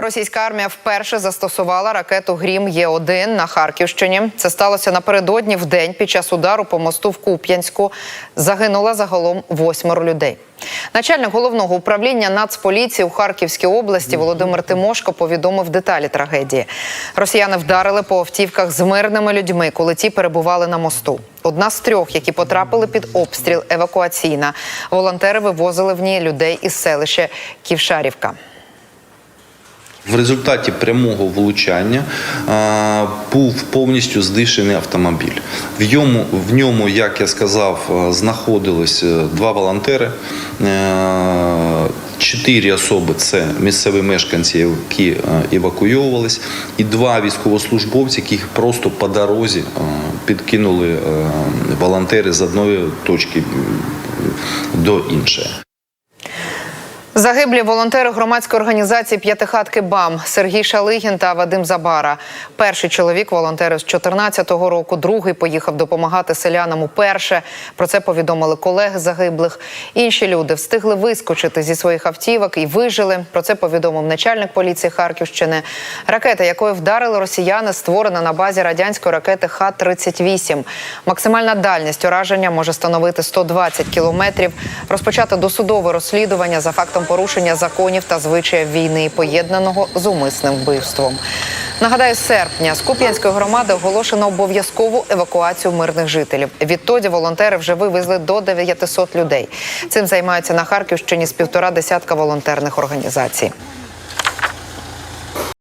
Російська армія вперше застосувала ракету Грім Є-1 на Харківщині. Це сталося напередодні в день під час удару по мосту в Куп'янську. Загинуло загалом восьмеро людей. Начальник головного управління Нацполіції у Харківській області Володимир Тимошко повідомив деталі трагедії. Росіяни вдарили по автівках з мирними людьми, коли ті перебували на мосту. Одна з трьох, які потрапили під обстріл, евакуаційна. Волонтери вивозили в ній людей із селища Ківшарівка. В результаті прямого влучання е, був повністю здишений автомобіль. В ньому, в ньому, як я сказав, знаходились е, два волонтери. Е, Чотири особи це місцеві мешканці, які е, евакуйовувались, і два військовослужбовці, яких просто по дорозі підкинули волонтери з одної точки до іншої. Загиблі волонтери громадської організації П'ятихатки БАМ Сергій Шалигін та Вадим Забара. Перший чоловік волонтери з 14-го року, другий поїхав допомагати селянам уперше. Про це повідомили колеги загиблих. Інші люди встигли вискочити зі своїх автівок і вижили. Про це повідомив начальник поліції Харківщини. Ракета, якою вдарили росіяни, створена на базі радянської ракети Х-38. Максимальна дальність ураження може становити 120 кілометрів. Розпочати досудове розслідування за фактом порушення законів та звичаїв війни, поєднаного з умисним вбивством. Нагадаю, серпня з Куп'янської громади оголошено обов'язкову евакуацію мирних жителів. Відтоді волонтери вже вивезли до 900 людей. Цим займаються на Харківщині з півтора десятка волонтерних організацій.